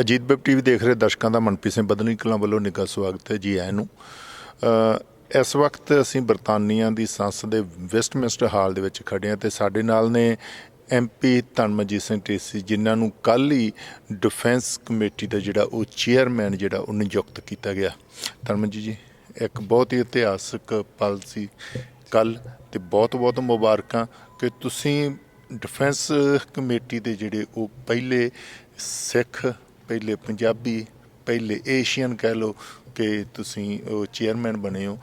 Ajit web TV ਦੇਖ ਰਹੇ ਦਰਸ਼ਕਾਂ ਦਾ ਮਨਪ੍ਰੀਤ ਸਿੰਘ ਬਦਨੀ ਕਲਾਂ ਵੱਲੋਂ ਨਿੱਘਾ ਸਵਾਗਤ ਹੈ ਜੀ ਆਇਆਂ ਨੂੰ। ਇਸ ਵਕਤ ਅਸੀਂ ਬਰਤਾਨੀਆ ਦੀ ਸੰਸਦ ਦੇ ਵੈਸਟਮਿੰਸਟਰ ਹਾਲ ਦੇ ਵਿੱਚ ਖੜੇ ਹਾਂ ਤੇ ਸਾਡੇ ਨਾਲ ਨੇ ਐਮਪੀ ਧਨਮਜੀਤ ਸਿੰਘ ਢੇਸੀ, ਜਿਨ੍ਹਾਂ ਨੂੰ ਕੱਲ ਹੀ ਡਿਫੈਂਸ ਕਮੇਟੀ ਦਾ ਜਿਹੜਾ ਉਹ ਚੇਅਰਮੈਨ ਜਿਹੜਾ ਉਹ ਨਿਯੁਕਤ ਕੀਤਾ ਗਿਆ। ਧਨਮਜੀਤ ਜੀ, ਇੱਕ ਬਹੁਤ ਹੀ ਇਤਿਹਾਸਕ ਪਲ ਸੀ ਕੱਲ ਤੇ ਬਹੁਤ ਬਹੁਤ ਮੁਬਾਰਕਾਂ ਕਿ ਤੁਸੀਂ ਡਿਫੈਂਸ ਕਮੇਟੀ ਦੇ ਜਿਹੜੇ ਉਹ ਪਹਿਲੇ ਸਿੱਖ ਪਹਿਲੇ ਪੰਜਾਬੀ ਪਹਿਲੇ ਏਸ਼ੀਅਨ ਕਹਿ ਲਓ ਕਿ ਤੁਸੀਂ ਉਹ ਚੇਅਰਮੈਨ ਬਣੇ ਹੋ।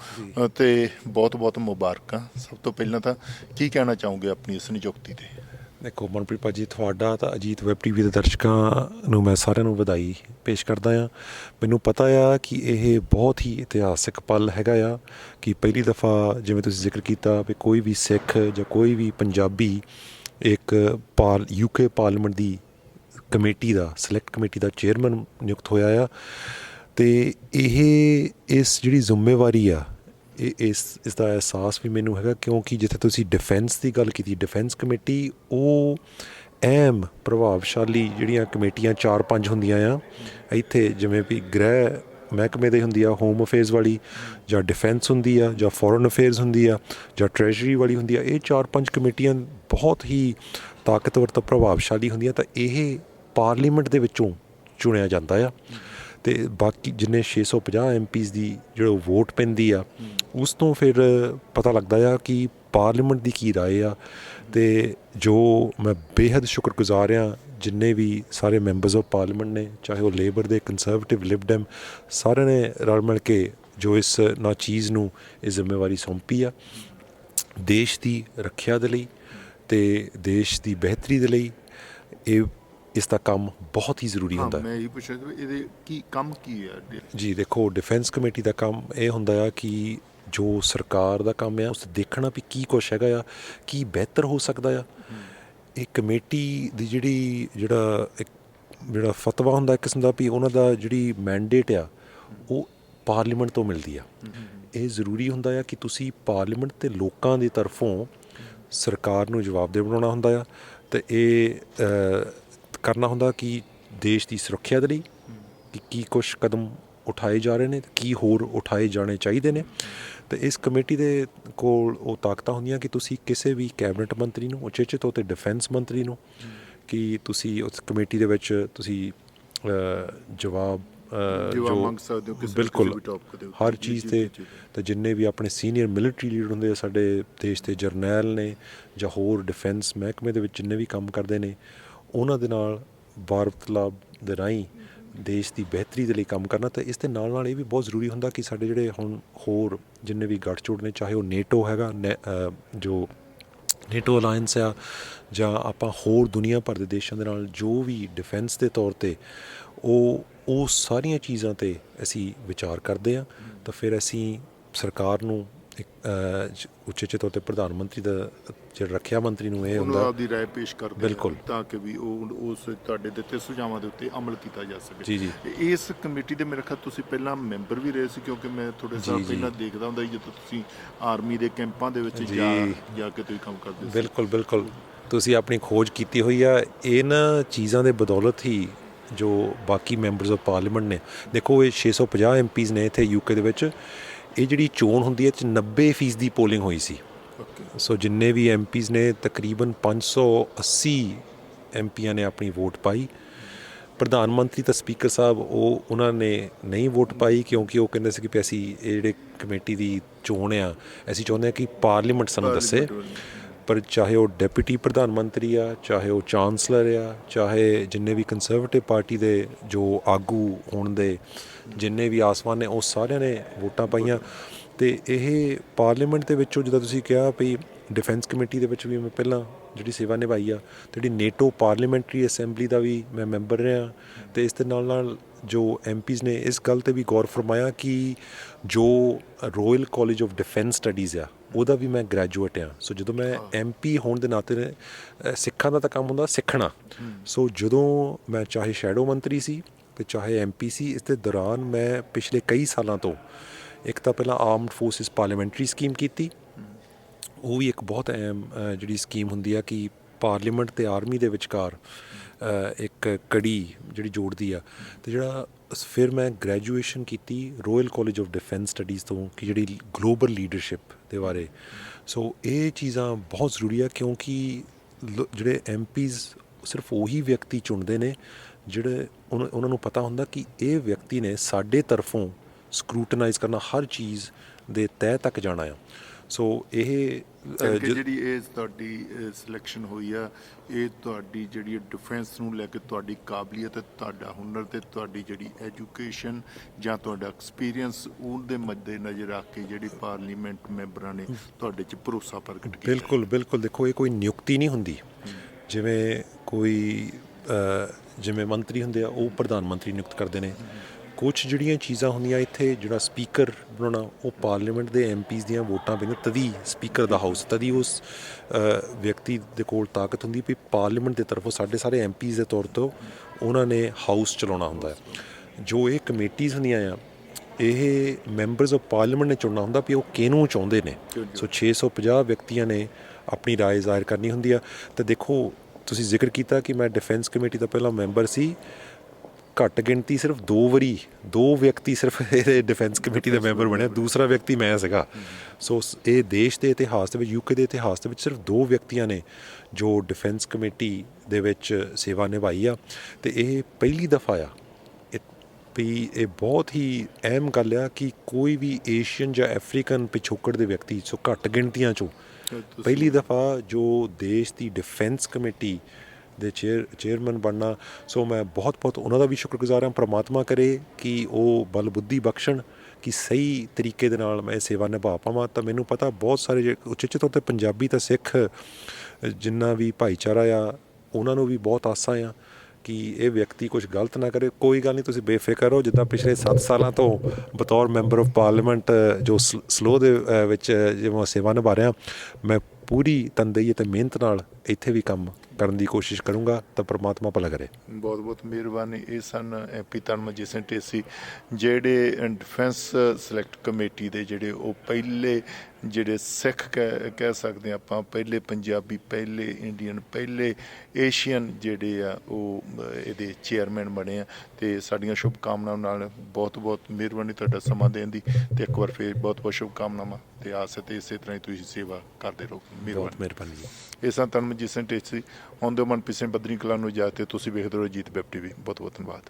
ਤੇ ਬਹੁਤ ਬਹੁਤ ਮੁਬਾਰਕਾਂ ਸਭ ਤੋਂ ਪਹਿਲਾਂ ਤਾਂ। ਕੀ ਕਹਿਣਾ ਚਾਹੋਗੇ ਆਪਣੀ ਇਸ ਨਿਯੁਕਤੀ ਤੇ? ਦੇਖੋ ਮਨਪ੍ਰੀਤ ਭਾਜੀ ਤੁਹਾਡਾ ਤਾਂ ਅਜੀਤ ਵੈਬ ਟੀਵੀ ਦੇ ਦਰਸ਼ਕਾਂ ਨੂੰ ਮੈਂ ਸਾਰਿਆਂ ਨੂੰ ਵਧਾਈ ਪੇਸ਼ ਕਰਦਾ ਆ ਮੈਨੂੰ ਪਤਾ ਆ ਕਿ ਇਹ ਬਹੁਤ ਹੀ ਇਤਿਹਾਸਿਕ ਪਲ ਹੈਗਾ ਆ ਕਿ ਪਹਿਲੀ ਦਫਾ ਜਿਵੇਂ ਤੁਸੀਂ ਜ਼ਿਕਰ ਕੀਤਾ ਵੀ ਕੋਈ ਵੀ ਸਿੱਖ ਜਾਂ ਕੋਈ ਵੀ ਪੰਜਾਬੀ ਇੱਕ ਪਾਰ ਯੂਕੇ ਪਾਰਲੀਮੈਂਟ ਦੀ ਕਮੇਟੀ ਦਾ ਸਿਲੈਕਟ ਕਮੇਟੀ ਦਾ ਚੇਅਰਮੈਨ ਨਿਯੁਕਤ ਹੋਇਆ ਆ। ਤੇ ਇਹ, ਇਸ ਜਿਹੜੀ ਜ਼ਿੰਮੇਵਾਰੀ ਆ, ਇਹ, ਇਸ ਇਸ ਦਾ ਅਹਿਸਾਸ ਵੀ ਮੈਨੂੰ ਹੈਗਾ, ਕਿਉਂਕਿ ਜਿੱਥੇ ਤੁਸੀਂ ਡਿਫੈਂਸ ਦੀ ਗੱਲ ਕੀਤੀ ਡਿਫੈਂਸ ਕਮੇਟੀ, ਉਹ ਅਹਿਮ, ਪ੍ਰਭਾਵਸ਼ਾਲੀ ਜਿਹੜੀਆਂ ਕਮੇਟੀਆਂ 4-5 ਹੁੰਦੀਆਂ ਆ, ਇੱਥੇ ਜਿਵੇਂ ਵੀ ਗ੍ਰਹਿ ਮਹਿਕਮੇ ਦੇ ਹੁੰਦੀ ਆ ਹੋਮ ਅਫੇਅਰਸ ਵਾਲੀ, ਜਾਂ ਡਿਫੈਂਸ ਹੁੰਦੀ ਆ, ਜਾਂ ਫੋਰਨ ਅਫੇਅਰਸ ਹੁੰਦੀ ਆ, ਜਾਂ ਟ੍ਰੈਜਰੀ ਵਾਲੀ ਹੁੰਦੀ ਆ, ਇਹ 4-5 ਕਮੇਟੀਆਂ ਬਹੁਤ ਹੀ ਤਾਕਤਵਰ ਤੋਂ ਪ੍ਰਭਾਵਸ਼ਾਲੀ ਹੁੰਦੀ ਹੁੰਦੀਆਂ ਤਾਂ ਇਹ ਪਾਰਲੀਮੈਂਟ ਦੇ ਵਿੱਚੋਂ ਚੁਣਿਆ ਜਾਂਦਾ ਆ। ਤੇ ਬਾਕੀ ਜਿੰਨੇ 650 ਐਮਪੀਸ ਦੀ ਜਿਹੜਾ ਵੋਟ ਪੈਂਦੀ ਆ, ਉਸ ਤੋਂ ਫਿਰ ਪਤਾ ਲੱਗਦਾ ਆ ਕਿ ਪਾਰਲੀਮੈਂਟ ਦੀ ਕੀ رائے ਆ। ਤੇ ਜੋ ਮੈਂ ਬੇहद ਸ਼ੁਕਰਗੁਜ਼ਾਰ ਆ, ਜਿੰਨੇ ਵੀ ਸਾਰੇ ਮੈਂਬਰਸ ਆਫ ਪਾਰਲੀਮੈਂਟ ਨੇ, ਚਾਹੇ ਉਹ ਲੇਬਰ ਦੇ ਕੰਜ਼ਰਵੇਟਿਵ ਲਿਬਡਮ ਸਾਰਿਆਂ ਨੇ ਰਲ ਮਿਲ ਕੇ ਜੋ ਇਸ ਨਾ ਚੀਜ਼ ਨੂੰ ਇਹ ਜ਼ਿੰਮੇਵਾਰੀ ਸੌਂਪੀ ਆ, ਦੇਸ਼ ਦੀ ਰੱਖਿਆ ਦੇ ਲਈ। ਤੇ ਦੇਸ਼ ਦੀ ਬਿਹਤਰੀ ਦੇ ਲਈ ਇਹ ਇਸ ਦਾ ਕੰਮ ਬਹੁਤ ਹੀ ਜ਼ਰੂਰੀ ਹੁੰਦਾ ਹੈ। ਮੈਂ ਇਹ ਪੁੱਛਿਆ ਕਿ ਇਹਦੇ ਕੀ ਕੰਮ ਕੀ ਹੈ ਜੀ ਦੇਖੋ ਡਿਫੈਂਸ ਕਮੇਟੀ ਦਾ ਕੰਮ ਇਹ ਹੁੰਦਾ ਆ ਕਿ ਜੋ ਸਰਕਾਰ ਦਾ ਕੰਮ ਆ ਉਸ ਦੇਖਣਾ ਵੀ ਕੀ ਕੁਛ ਹੈਗਾ ਆ ਕੀ ਬਿਹਤਰ ਹੋ ਸਕਦਾ ਆ। ਇਹ ਕਮੇਟੀ ਦੀ ਜਿਹੜੀ ਜਿਹੜਾ ਇੱਕ ਜਿਹੜਾ ਫਤਵਾ ਹੁੰਦਾ ਕਿਸਮ ਦਾ ਵੀ ਉਹਨਾਂ ਦਾ ਜਿਹੜੀ ਮੈਂਡੇਟ ਆ ਉਹ ਪਾਰਲੀਮੈਂਟ ਤੋਂ ਮਿਲਦੀ ਆ। ਇਹ ਜ਼ਰੂਰੀ ਹੁੰਦਾ ਆ ਕਿ ਤੁਸੀਂ ਪਾਰਲੀਮੈਂਟ ਤੇ ਲੋਕਾਂ ਦੀ ਤਰਫੋਂ ਸਰਕਾਰ ਨੂੰ ਜਵਾਬਦੇਹ ਬਣਾਉਣਾ ਹੁੰਦਾ ਆ ਤੇ ਇਹ ਕਰਨਾ ਹੁੰਦਾ ਕਿ ਦੇਸ਼ ਦੀ ਸੁਰੱਖਿਆ ਦੇ ਲਈ ਕਿ ਕੀ ਕੁਝ ਕਦਮ ਉਠਾਏ ਜਾ ਰਹੇ ਨੇ ਤੇ ਕੀ ਹੋਰ ਉਠਾਏ ਜਾਣੇ ਚਾਹੀਦੇ ਨੇ। ਤੇ ਇਸ ਕਮੇਟੀ ਦੇ ਕੋਲ ਉਹ ਤਾਕਤਾਂ ਹੁੰਦੀਆਂ ਕਿ ਤੁਸੀਂ ਕਿਸੇ ਵੀ ਕੈਬਨਿਟ ਮੰਤਰੀ ਨੂੰ ਉਚੇਚੇ ਤੌਰ ਤੇ ਡਿਫੈਂਸ ਮੰਤਰੀ ਨੂੰ, ਕਿ ਤੁਸੀਂ ਉਸ ਕਮੇਟੀ ਦੇ ਵਿੱਚ ਤੁਸੀਂ ਜਵਾਬ ਕਿਸੇ- ਬਿਲਕੁਲ। ਹਰ ਜੀ, ਚੀਜ਼ ਜੀ, ਤੇ ਜੀ, ਜੀ। ਤੇ ਜਿੰਨੇ ਵੀ ਆਪਣੇ ਸੀਨੀਅਰ ਮਿਲਟਰੀ ਲੀਡਰ ਹੁੰਦੇ ਆ ਸਾਡੇ ਦੇਸ਼ ਦੇ ਜਰਨੈਲ ਨੇ ਜਾਂ ਹੋਰ ਡਿਫੈਂਸ ਮਹਿਕਮੇ ਦੇ ਵਿੱਚ ਜਿੰਨੇ ਵੀ ਕੰਮ ਕਰਦੇ ਨੇ ਉਹਨਾਂ ਦੇ ਨਾਲ ਵਾਰਤਾਲਾਪ ਦੇ ਰਾਹੀਂ ਦੇਸ਼ ਦੀ ਬਿਹਤਰੀ ਦੇ ਲਈ ਕੰਮ ਕਰਨਾ ਤੇ ਇਸ ਦੇ ਨਾਲ ਨਾਲ ਇਹ ਵੀ ਬਹੁਤ ਜ਼ਰੂਰੀ ਹੁੰਦਾ ਕਿ ਸਾਡੇ ਜਿਹੜੇ ਹੁਣ ਹੋਰ ਜਿੰਨੇ ਵੀ ਗੱਠਜੋੜ ਨੇ ਚਾਹੇ ਉਹ ਨੇਟੋ ਹੈਗਾ ਜੋ ਨੇਟੋ ਅਲਾਈਅੰਸ ਆ ਜਾਂ ਆਪਾਂ ਹੋਰ ਦੁਨੀਆ ਭਰ ਦੇ ਦੇਸ਼ਾਂ ਦੇ ਨਾਲ ਜੋ ਵੀ ਡਿਫੈਂਸ ਦੇ ਤੌਰ ਤੇ ਉਹ ਉਹ ਸਾਰੀਆਂ ਚੀਜ਼ਾਂ ਤੇ ਅਸੀਂ ਵਿਚਾਰ ਕਰਦੇ ਆ ਤਾਂ ਫਿਰ ਅਸੀਂ ਸਰਕਾਰ ਨੂੰ ਇੱਕ ਉਚੇਚੇ ਤੌਰ ਤੇ ਪ੍ਰਧਾਨ ਮੰਤਰੀ ਦਾ ਜਿਹੜਾ ਰੱਖਿਆ ਮੰਤਰੀ ਨੂੰ ਇਹ ਉਹਨੂੰ ਹੁੰਦਾ ਆਪਦੀ ਰਾਏ ਪੇਸ਼ ਕਰਦੇ। ਆ ਤਾਂ ਕਿ ਵੀ ਉਹ ਉਸ ਤੁਹਾਡੇ ਦਿੱਤੇ ਸੁਝਾਵਾਂ ਦੇ ਉੱਤੇ ਅਮਲ ਕੀਤਾ ਜਾ ਸਕੇ ਜੀ, ਜੀ। ਇਸ ਕਮੇਟੀ ਦੇ ਮੇਰੇ ਖਿਆਲ ਤੁਸੀਂ ਪਹਿਲਾਂ ਮੈਂਬਰ ਵੀ ਰਹੇ ਸੀ ਕਿਉਂਕਿ ਮੈਂ ਥੋੜੇ ਸਾਲ। ਪਹਿਲਾਂ ਦੇਖਦਾ ਹੁੰਦਾ ਜਦੋਂ ਤੁਸੀਂ ਆਰਮੀ ਦੇ ਕੈਂਪਾਂ ਦੇ ਵਿੱਚ। ਜਾ ਜਾ ਕੇ ਤੁਸੀਂ ਕੰਮ ਕਰਦੇ ਸੀ ਬਿਲਕੁਲ ਬਿਲਕੁਲ ਤੁਸੀਂ ਆਪਣੀ ਖੋਜ ਕੀਤੀ ਹੋਈ ਆ ਇਹਨਾਂ ਚੀਜ਼ਾਂ ਦੇ ਬਦੌਲਤ ਹੀ ਜੋ ਬਾਕੀ ਮੈਂਬਰਸ ਆਫ ਪਾਰਲੀਮੈਂਟ ਨੇ। ਦੇਖੋ ਇਹ 650 ਐਮਪੀਸ ਨੇ ਇੱਥੇ ਯੂਕੇ ਦੇ ਵਿੱਚ। ਇਹ ਜਿਹੜੀ ਚੋਣ ਹੁੰਦੀ ਹੈ 'ਚ 90% ਦੀ ਪੋਲਿੰਗ ਹੋਈ ਸੀ। ਸੋ ਜਿੰਨੇ ਵੀ ਐਮਪੀਸ ਨੇ ਤਕਰੀਬਨ 580 ਐਮਪੀਆਂ ਨੇ ਆਪਣੀ ਵੋਟ ਪਾਈ। ਪ੍ਰਧਾਨ ਮੰਤਰੀ ਤਾਂ ਸਪੀਕਰ ਸਾਹਿਬ ਉਹ ਉਹਨਾਂ ਨੇ ਨਹੀਂ ਵੋਟ ਪਾਈ ਕਿਉਂਕਿ ਉਹ ਕਹਿੰਦੇ ਸੀ ਕਿ ਅਸੀਂ ਇਹ ਜਿਹੜੇ ਕਮੇਟੀ ਦੀ ਚੋਣ ਆ ਅਸੀਂ ਚਾਹੁੰਦੇ ਹਾਂ ਕਿ ਪਾਰਲੀਮੈਂਟ ਸਾਨੂੰ ਦੱਸੇ। ਪਰ ਚਾਹੇ ਉਹ ਡਿਪਟੀ ਪ੍ਰਧਾਨ ਮੰਤਰੀ ਆ, ਚਾਹੇ ਉਹ ਚਾਂਸਲਰ ਆ, ਚਾਹੇ ਜਿੰਨੇ ਵੀ ਕੰਜ਼ਰਵੇਟਿਵ ਪਾਰਟੀ ਦੇ ਜੋ ਆਗੂ ਹੋਣ ਦੇ ਜਿੰਨੇ ਵੀ ਆਸਮਾਨ ਨੇ, ਉਹ ਸਾਰਿਆਂ ਨੇ ਵੋਟਾਂ ਪਾਈਆਂ। ਤੇ ਇਹ ਪਾਰਲੀਮੈਂਟ ਦੇ ਵਿੱਚੋਂ ਜਿੱਦਾਂ ਤੁਸੀਂ ਕਿਹਾ ਵੀ ਡਿਫੈਂਸ ਕਮੇਟੀ ਦੇ ਵਿੱਚ ਵੀ ਮੈਂ ਪਹਿਲਾਂ ਜਿਹੜੀ ਸੇਵਾ ਨਿਭਾਈ ਆ ਜਿਹੜੀ ਨੇਟੋ ਪਾਰਲੀਮੈਂਟਰੀ ਅਸੈਂਬਲੀ ਦਾ ਵੀ ਮੈਂ ਮੈਂਬਰ ਰਿਹਾ ਤੇ ਇਸ ਦੇ ਨਾਲ ਨਾਲ ਜੋ ਐਮਪੀਸ ਨੇ ਇਸ ਗੱਲ ਤੇ ਵੀ ਗੌਰ ਫਰਮਾਇਆ ਕਿ ਜੋ royal college of defence studies ਆ ਉਹਦਾ ਵੀ ਮੈਂ ਗ੍ਰੈਜੂਏਟ ਆ। ਸੋ ਜਦੋਂ ਮੈਂ ਐਮਪੀ ਹੋਣ ਦੇ ਨਾਤੇ ਸਿੱਖਾਂ ਦਾ ਤਾਂ ਕੰਮ ਹੁੰਦਾ ਸਿੱਖਣਾ। ਸੋ ਜਦੋਂ ਮੈਂ ਚਾਹੇ ਸ਼ੈਡੋ ਮੰਤਰੀ ਸੀ ਤੇ ਚਾਹੇ ਐਮਪੀ ਸੀ ਇਸ ਦੇ ਦੌਰਾਨ ਮੈਂ ਪਿਛਲੇ ਕਈ ਸਾਲਾਂ ਤੋਂ ਇੱਕ ਤਾਂ ਪਹਿਲਾਂ ਆਰਮਡ ਫੋਰਸਿਸ ਪਾਰਲੀਮੈਂਟਰੀ ਸਕੀਮ ਕੀਤੀ। ਉਹ ਵੀ ਇੱਕ ਬਹੁਤ ਅਹਿਮ ਜਿਹੜੀ ਸਕੀਮ ਹੁੰਦੀ ਆ ਕਿ ਪਾਰਲੀਮੈਂਟ ਤੇ ਆਰਮੀ ਦੇ ਵਿਚਕਾਰ ਇੱਕ ਕੜੀ ਜਿਹੜੀ ਜੋੜਦੀ ਆ। ਤੇ ਜਿਹੜਾ ਸ- ਫਿਰ ਮੈਂ ਗ੍ਰੈਜੂਏਸ਼ਨ ਕੀਤੀ royal college of defence studies ਤੋਂ, ਕਿ ਜਿਹੜੀ ਗਲੋਬਲ ਲੀਡਰਸ਼ਿਪ ਦੇ ਬਾਰੇ। ਸੋ ਇਹ ਚੀਜ਼ਾਂ ਬਹੁਤ ਜ਼ਰੂਰੀ ਆ ਕਿਉਂਕਿ ਲ- ਜਿਹੜੇ ਐਮਪੀਜ਼ ਸਿਰਫ ਉਹੀ ਵਿਅਕਤੀ ਚੁਣਦੇ ਨੇ ਜਿਹੜੇ ਉਨ- ਉਹਨਾਂ ਨੂੰ ਪਤਾ ਹੁੰਦਾ ਕਿ ਇਹ ਵਿਅਕਤੀ ਨੇ ਸਾਡੇ ਤਰਫੋਂ ਸਕਰੂਟਨਾਈਜ਼ ਕਰਨਾ ਹਰ ਚੀਜ਼ ਦੇ ਤਹਿ ਤੱਕ ਜਾਣਾ ਆ। ਸੋ ਇਹ ਜਿਹੜੀ ਇਹ ਤੁਹਾਡੀ ਸਿਲੈਕਸ਼ਨ ਹੋਈ ਆ ਇਹ ਤੁਹਾਡੀ ਜਿਹੜੀ ਡਿਫੈਂਸ ਨੂੰ ਲੈ ਕੇ ਤੁਹਾਡੀ ਕਾਬਲੀਅਤ ਤੁਹਾਡਾ ਹੁਨਰ ਤੇ ਤੁਹਾਡੀ ਜਿਹੜੀ ਐਜੂਕੇਸ਼ਨ ਜਾਂ ਤੁਹਾਡਾ ਐਕਸਪੀਰੀਅੰਸ ਉਹਦੇ ਮੱਦੇ ਨਜ਼ਰ ਰੱਖ ਕੇ ਜਿਹੜੀ ਪਾਰਲੀਮੈਂਟ ਮੈਂਬਰਾਂ ਨੇ ਤੁਹਾਡੇ 'ਚ ਭਰੋਸਾ ਪ੍ਰਗਟ ਕੀਤਾ। ਬਿਲਕੁਲ ਬਿਲਕੁਲ। ਦੇਖੋ ਇਹ ਕੋਈ ਨਿਯੁਕਤੀ ਨਹੀਂ ਹੁੰਦੀ। ਜਿਵੇਂ ਕੋਈ ਜਿਵੇਂ ਮੰਤਰੀ ਹੁੰਦੇ ਆ ਉਹ ਪ੍ਰਧਾਨ ਮੰਤਰੀ ਨਿਯੁਕਤ ਕਰਦੇ ਨੇ। ਕੁਝ ਜਿਹੜੀਆਂ ਚੀਜ਼ਾਂ ਹੁੰਦੀਆਂ ਇੱਥੇ ਜਿਹੜਾ ਸਪੀਕਰ ਬਣਾਉਣਾ ਉਹ ਪਾਰਲੀਮੈਂਟ ਦੇ ਐਮਪੀਜ਼ ਦੀਆਂ ਵੋਟਾਂ ਪੈਂਦੀਆਂ ਤਦੀ ਸਪੀਕਰ ਦਾ ਹਾਊਸ ਤਦੀ ਉਸ ਅ, ਵਿਅਕਤੀ ਦੇ ਕੋਲ ਤਾਕਤ ਹੁੰਦੀ ਵੀ ਪਾਰਲੀਮੈਂਟ ਦੇ ਤਰਫੋਂ ਸਾਡੇ ਸਾਰੇ ਐਮਪੀਜ਼ ਦੇ ਤੌਰ ਤੋਂ ਉਹਨਾਂ ਨੇ ਹਾਊਸ ਚਲਾਉਣਾ ਹੁੰਦਾ ਹੈ ਜੋ ਇਹ ਕਮੇਟੀਆਂ ਹੁੰਦੀਆਂ ਆ ਇਹ ਮੈਂਬਰਸ ਆਫ ਪਾਰਲੀਮੈਂਟ ਨੇ ਚੁਣਨਾ ਹੁੰਦਾ ਵੀ ਉਹ ਕਿਹਨੂੰ ਚਾਹੁੰਦੇ ਨੇ ਸੋ 650 ਵਿਅਕਤੀਆਂ ਨੇ ਆਪਣੀ رائے ਜ਼ਾਹਿਰ ਕਰਨੀ ਹੁੰਦੀ ਆ ਤੇ ਦੇਖੋ ਤੁਸੀਂ ਜ਼ਿਕਰ ਕੀਤਾ ਕਿ ਮੈਂ ਡਿਫੈਂਸ ਕਮੇਟੀ ਦਾ ਪਹਿਲਾ ਮੈਂਬਰ ਸੀ ਘੱਟ ਗਿਣਤੀ ਸਿਰਫ ਦੋ ਵਾਰੀ ਦੋ ਵਿਅਕਤੀ ਸਿਰਫ ਇਹਦੇ ਡਿਫੈਂਸ ਕਮੇਟੀ ਦਾ ਮੈਂਬਰ ਬਣਿਆ ਦੂਸਰਾ ਵਿਅਕਤੀ ਮੈਂ ਸੀਗਾ। ਸੋ ਇਹ ਦੇਸ਼ ਦੇ ਇਤਿਹਾਸ ਦੇ ਵਿੱਚ ਯੂਕੇ ਦੇ ਇਤਿਹਾਸ ਦੇ ਵਿੱਚ ਸਿਰਫ ਦੋ ਵਿਅਕਤੀਆਂ ਨੇ ਜੋ ਡਿਫੈਂਸ ਕਮੇਟੀ ਦੇ ਵਿੱਚ ਸੇਵਾ ਨਿਭਾਈ ਆ। ਤੇ ਇਹ ਪਹਿਲੀ ਦਫਾ ਆ। ਇਹ ਵੀ ਇਹ ਬਹੁਤ ਹੀ ਅਹਿਮ ਗੱਲ ਆ ਕਿ ਕੋਈ ਵੀ ਏਸ਼ੀਅਨ ਜਾਂ ਅਫਰੀਕਨ ਪਿਛੋਕੜ ਦੇ ਵਿਅਕਤੀ ਸੋ ਘੱਟ ਗਿਣਤੀਆਂ ਚੋਂ ਪਹਿਲੀ ਦਫਾ ਜੋ ਦੇਸ਼ ਦੀ ਡਿਫੈਂਸ ਕਮੇਟੀ ਦੇ ਚੇਅਰ ਚੇਅਰਮੈਨ ਬਣਨਾ। ਸੋ ਮੈਂ ਬਹੁਤ ਬਹੁਤ ਉਹਨਾਂ ਦਾ ਵੀ ਸ਼ੁਕਰਗੁਜ਼ਾਰ ਹਾਂ, ਪ੍ਰਮਾਤਮਾ ਕਰੇ ਕਿ ਉਹ ਬਲ ਬੁੱਧੀ ਬਖਸ਼ਣ, ਕਿ ਸਹੀ ਤਰੀਕੇ ਦੇ ਨਾਲ ਮੈਂ ਇਹ ਸੇਵਾ ਨਿਭਾ ਪਾਵਾਂ। ਤਾਂ ਮੈਨੂੰ ਪਤਾ ਬਹੁਤ ਸਾਰੇ ਜੇ- ਉਚੇਚੇ ਤੌਰ ਤੇ ਪੰਜਾਬੀ ਤਾਂ ਸਿੱਖ, ਜਿੰਨਾ ਵੀ ਭਾਈਚਾਰਾ ਆ, ਉਹਨਾਂ ਨੂੰ ਵੀ ਬਹੁਤ ਆਸਾਂ ਆ ਕਿ ਇਹ ਵਿਅਕਤੀ ਕੁਝ ਗਲਤ ਨਾ ਕਰੇ। ਕੋਈ ਗੱਲ ਨਹੀਂ, ਤੁਸੀਂ ਬੇਫਿਕਰ ਹੋ ਜਿੱਦਾਂ ਪਿਛਲੇ 7 ਸਾਲਾਂ ਤੋਂ ਬਤੌਰ ਮੈਂਬਰ ਆਫ ਪਾਰਲੀਮੈਂਟ, ਜੋ ਸਲੋ ਦੇ ਵਿੱਚ, ਜਿਵੇਂ ਸੇਵਾ ਨਿਭਾ ਰਿਹਾ, ਮੈਂ ਪੂਰੀ ਤਨਦੇਹੀ ਅਤੇ ਮਿਹਨਤ ਨਾਲ ਇੱਥੇ ਵੀ ਕੰਮ ਕਰਨ ਦੀ ਕੋਸ਼ਿਸ਼ ਕਰੂੰਗਾ ਤਾਂ ਪ੍ਰਮਾਤਮਾ ਭਲਾ ਕਰੇ। ਬਹੁਤ ਬਹੁਤ ਮਿਹਰਬਾਨੀ। ਇਹ ਸਨ ਐਪੀ ਤਨਮਜੀਤ ਸਿੰਘ ਢੇਸੀ ਜਿਹੜੇ ਡਿਫੈਂਸ ਸਿਲੈਕਟ ਕਮੇਟੀ ਦੇ ਜਿਹੜੇ ਉਹ ਪਹਿਲੇ ਜਿਹੜੇ ਸਿੱਖ ਕਹਿ ਸਕਦੇ ਆਪਾਂ ਪਹਿਲੇ ਪੰਜਾਬੀ ਪਹਿਲੇ ਇੰਡੀਅਨ ਪਹਿਲੇ ਏਸ਼ੀਅਨ ਜਿਹੜੇ ਆ ਉਹ ਇਹਦੇ ਚੇਅਰਮੈਨ ਬਣੇ ਆ। ਤੇ ਸਾਡੀਆਂ ਸ਼ੁਭ ਕਾਮਨਾਵਾਂ ਨਾਲ ਬਹੁਤ ਬਹੁਤ ਮਿਹਰਬਾਨੀ ਤੁਹਾਡਾ ਸਮਾਂ ਦੇਣ ਦੀ। ਤੇ ਇੱਕ ਵਾਰ ਫੇਰ ਬਹੁਤ ਬਹੁਤ ਸ਼ੁਭ ਕਾਮਨਾਵਾਂ ਤੇ ਆਸ ਹੈ ਤੇ ਇਸੇ ਤਰ੍ਹਾਂ ਹੀ ਤੁਸੀਂ ਸੇਵਾ ਕਰਦੇ ਰਹੋ। ਮਿਹਰਬਾਨੀ। ਇਹ ਸਨ ਤਨਮਜੀਤ ਸਿੰਘ ਢੇਸੀ ਹੁਣ ਮਨਪ੍ਰੀਤ ਸਿੰਘ ਬੱਦਰੀ ਕਲਾਂ ਨੂੰ ਇਜਾਜ਼ਤ ਤੇ ਤੁਸੀਂ ਵੇਖਦੇ ਰਹੋ ਜੀਤ ਵੈਬ ਟੀਵੀ। ਬਹੁਤ ਬਹੁਤ ਧੰਨਵਾਦ।